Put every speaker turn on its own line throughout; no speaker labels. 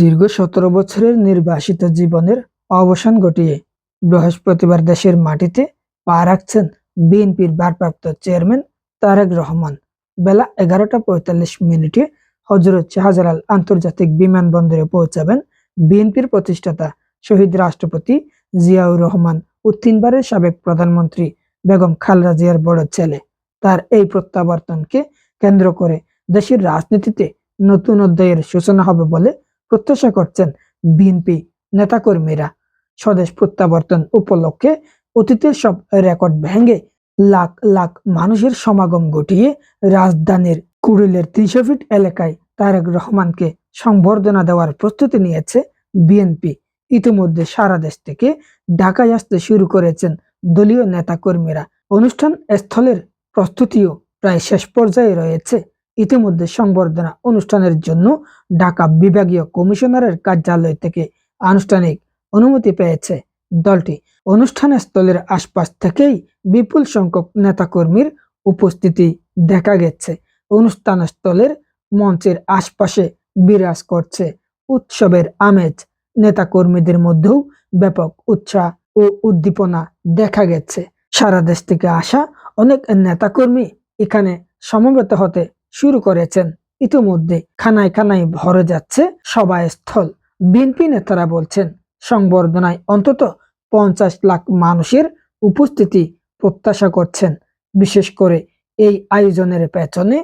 দীর্ঘ সতেরো বছরের নির্বাসিত জীবনের অবসান ঘটিয়ে বৃহস্পতিবার দেশের মাটিতে পা রাখছেন বিএনপির ভারপ্রাপ্ত চেয়ারম্যান তারেক রহমান বেলা এগারোটা পঁয়তাল্লিশ মিনিটে হজরত শাহজালাল আন্তর্জাতিক বিমানবন্দরে পৌঁছাবেন বিএনপির প্রতিষ্ঠাতা শহীদ রাষ্ট্রপতি জিয়াউর রহমান ও তিনবারের সাবেক প্রধানমন্ত্রী বেগম খালরা জিয়ার বড় ছেলে তার এই প্রত্যাবর্তনকে কেন্দ্র করে দেশের রাজনীতিতে নতুন অধ্যায়ের সূচনা হবে বলে প্রত্যাশা করছেন বিএনপি নেতাকর্মীরা স্বদেশ প্রত্যাবর্তন উপলক্ষে অতীতের সব রেকর্ড ভেঙে লাখ লাখ মানুষের সমাগম ঘটিয়ে রাজধানীর কুড়িলের তিনশো ফিট এলাকায় তারেক রহমানকে সংবর্ধনা দেওয়ার প্রস্তুতি নিয়েছে বিএনপি ইতিমধ্যে সারা দেশ থেকে ঢাকায় আসতে শুরু করেছেন দলীয় নেতাকর্মীরা অনুষ্ঠান স্থলের প্রস্তুতিও প্রায় শেষ পর্যায়ে রয়েছে ইতিমধ্যে সংবর্ধনা অনুষ্ঠানের জন্য ঢাকা বিভাগীয় কমিশনারের কার্যালয় থেকে আনুষ্ঠানিক অনুমতি পেয়েছে দলটি অনুষ্ঠান স্থলের আশপাশ থেকেই বিপুল সংখ্যক নেতাকর্মীর উপস্থিতি দেখা গেছে অনুষ্ঠান স্থলের মঞ্চের আশপাশে বিরাজ করছে উৎসবের আমেজ নেতাকর্মীদের মধ্যেও ব্যাপক উৎসাহ ও উদ্দীপনা দেখা গেছে সারা দেশ থেকে আসা অনেক নেতাকর্মী এখানে সমবেত হতে শুরু করেছেন ইতিমধ্যে খানায় খানায় ভরে যাচ্ছে সবাই স্থল বিএনপি নেতারা বলছেন সংবর্ধনায় অন্তত পঞ্চাশ লাখ মানুষের উপস্থিতি প্রত্যাশা করছেন বিশেষ করে এই আয়োজনের পেছনে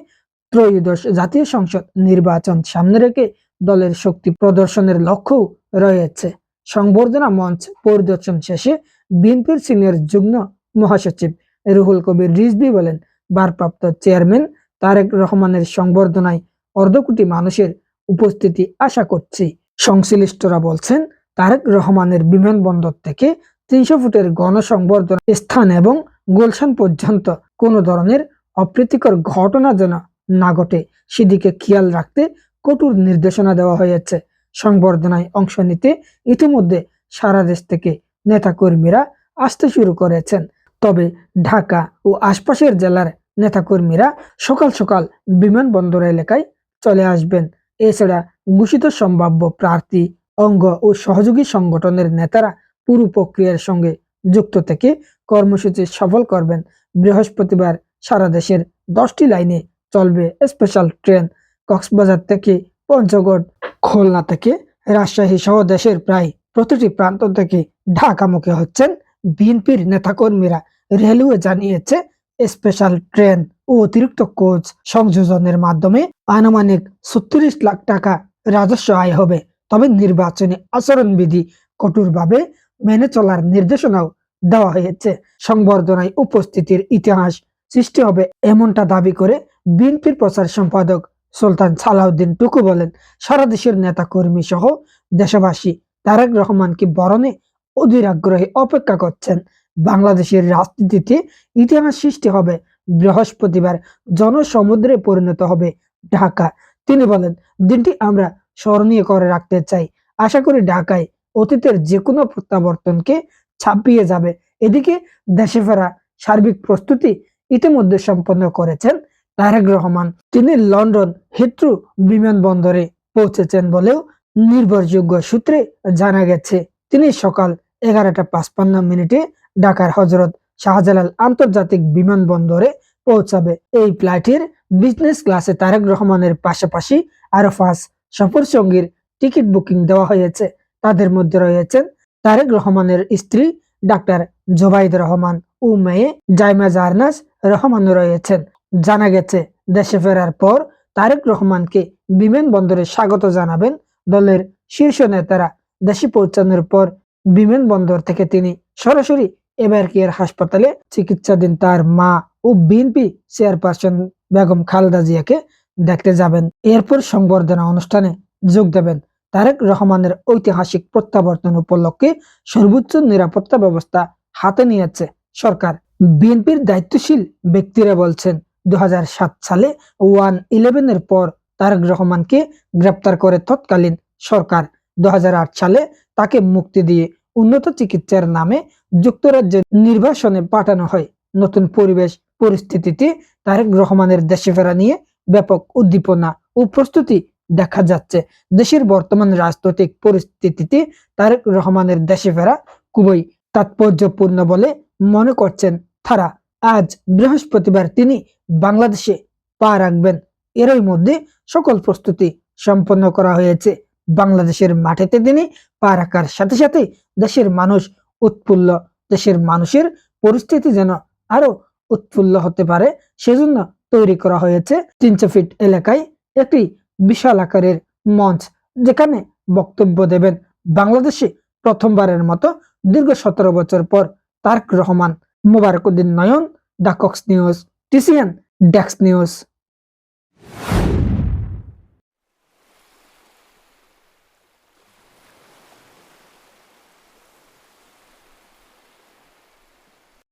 ত্রয়োদশ জাতীয় সংসদ নির্বাচন সামনে রেখে দলের শক্তি প্রদর্শনের লক্ষ্যও রয়েছে সংবর্ধনা মঞ্চ পরিদর্শন শেষে বিএনপির সিনিয়র যুগ্ম মহাসচিব রুহুল কবির রিজবি বলেন ভারপ্রাপ্ত চেয়ারম্যান তারেক রহমানের সংবর্ধনায় অর্ধকোটি মানুষের উপস্থিতি আশা করছি সংশ্লিষ্টরা বলছেন তারেক রহমানের বিমানবন্দর থেকে তিনশো ফুটের গণসংবর্ধনা স্থান এবং গোলশান পর্যন্ত কোনো ধরনের অপ্রীতিকর ঘটনা যেন না ঘটে সেদিকে খেয়াল রাখতে কঠোর নির্দেশনা দেওয়া হয়েছে সংবর্ধনায় অংশ নিতে ইতিমধ্যে সারা দেশ থেকে নেতাকর্মীরা আসতে শুরু করেছেন তবে ঢাকা ও আশপাশের জেলার নেতাকর্মীরা সকাল সকাল বিমানবন্দর এলাকায় চলে আসবেন এছাড়া ঘোষিত সম্ভাব্য প্রার্থী অঙ্গ ও সহযোগী সংগঠনের নেতারা পুরো প্রক্রিয়ার সঙ্গে যুক্ত থেকে কর্মসূচি সফল করবেন বৃহস্পতিবার সারা দেশের দশটি লাইনে চলবে স্পেশাল ট্রেন কক্সবাজার থেকে পঞ্চগড় খুলনা থেকে রাজশাহী সহ দেশের প্রায় প্রতিটি প্রান্ত থেকে ঢাকামুখী হচ্ছেন বিএনপির নেতাকর্মীরা রেলওয়ে জানিয়েছে স্পেশাল ট্রেন ও অতিরিক্ত কোচ সংযোজনের মাধ্যমে আনুমানিক ছত্রিশ লাখ টাকা রাজস্ব আয় হবে তবে নির্বাচনী আচরণবিধি কঠোরভাবে মেনে চলার নির্দেশনাও দেওয়া হয়েছে সংবর্ধনায় উপস্থিতির ইতিহাস সৃষ্টি হবে এমনটা দাবি করে বিএনপির প্রচার সম্পাদক সুলতান সালাউদ্দিন টুকু বলেন সারা দেশের নেতা কর্মী সহ দেশবাসী তারেক রহমানকে বরণে অধীর আগ্রহে অপেক্ষা করছেন বাংলাদেশের রাজনীতিতে ইতিহাস সৃষ্টি হবে বৃহস্পতিবার জনসমুদ্রে পরিণত হবে ঢাকা তিনি বলেন দিনটি আমরা স্মরণীয় করে রাখতে চাই আশা করি ঢাকায় অতীতের যে কোনো প্রত্যাবর্তনকে ছাপিয়ে যাবে এদিকে দেশে ফেরা সার্বিক প্রস্তুতি ইতিমধ্যে সম্পন্ন করেছেন তারেক রহমান তিনি লন্ডন হিত্রু বিমানবন্দরে পৌঁছেছেন বলেও নির্ভরযোগ্য সূত্রে জানা গেছে তিনি সকাল এগারোটা পাঁচপান্ন মিনিটে ঢাকার হজরত শাহজালাল আন্তর্জাতিক বিমানবন্দরে পৌঁছাবে এই ফ্লাইটের বিজনেস ক্লাসে তারেক রহমানের পাশাপাশি আরো ফাঁস সফর সঙ্গীর টিকিট বুকিং দেওয়া হয়েছে তাদের মধ্যে রয়েছেন তারেক রহমানের স্ত্রী ডাক্তার জোবাইদ রহমান ও মেয়ে জাইমা জারনাস রহমান রয়েছেন জানা গেছে দেশে ফেরার পর তারেক রহমানকে বিমানবন্দরে স্বাগত জানাবেন দলের শীর্ষ নেতারা দেশে পৌঁছানোর পর বিমানবন্দর থেকে তিনি সরাসরি এবার এর হাসপাতালে চিকিৎসাধীন তার মা ও বিএনপি চেয়ারপারসন বেগম খালেদা জিয়াকে দেখতে যাবেন এরপর সংবর্ধনা অনুষ্ঠানে যোগ দেবেন তারেক রহমানের ঐতিহাসিক প্রত্যাবর্তন উপলক্ষে সর্বোচ্চ নিরাপত্তা ব্যবস্থা হাতে নিয়েছে সরকার বিএনপির দায়িত্বশীল ব্যক্তিরা বলছেন দু সালে ওয়ান ইলেভেনের পর তারেক রহমানকে গ্রেপ্তার করে তৎকালীন সরকার দু সালে তাকে মুক্তি দিয়ে উন্নত চিকিৎসার নামে যুক্তরাজ্যে নির্বাসনে পাঠানো হয় নতুন পরিবেশ পরিস্থিতিতে তারেক রহমানের দেশে ফেরা নিয়ে ব্যাপক উদ্দীপনা ও প্রস্তুতি দেখা যাচ্ছে দেশের বর্তমান রাজনৈতিক পরিস্থিতিতে তারেক রহমানের দেশে ফেরা খুবই তাৎপর্যপূর্ণ বলে মনে করছেন তারা আজ বৃহস্পতিবার তিনি বাংলাদেশে পা রাখবেন এরই মধ্যে সকল প্রস্তুতি সম্পন্ন করা হয়েছে বাংলাদেশের মাটিতে তিনি পা রাখার সাথে সাথে দেশের মানুষ উৎফুল্ল দেশের মানুষের পরিস্থিতি যেন আরো উৎফুল্ল হতে পারে সেজন্য তৈরি করা হয়েছে তিনশো ফিট এলাকায় একটি বিশাল আকারের মঞ্চ যেখানে বক্তব্য দেবেন বাংলাদেশে প্রথমবারের মতো দীর্ঘ সতেরো বছর পর তার্ক রহমান মোবারকুদ্দিন নয়ন ডাকক্স নিউজ টিসিএন ডেক্স নিউজ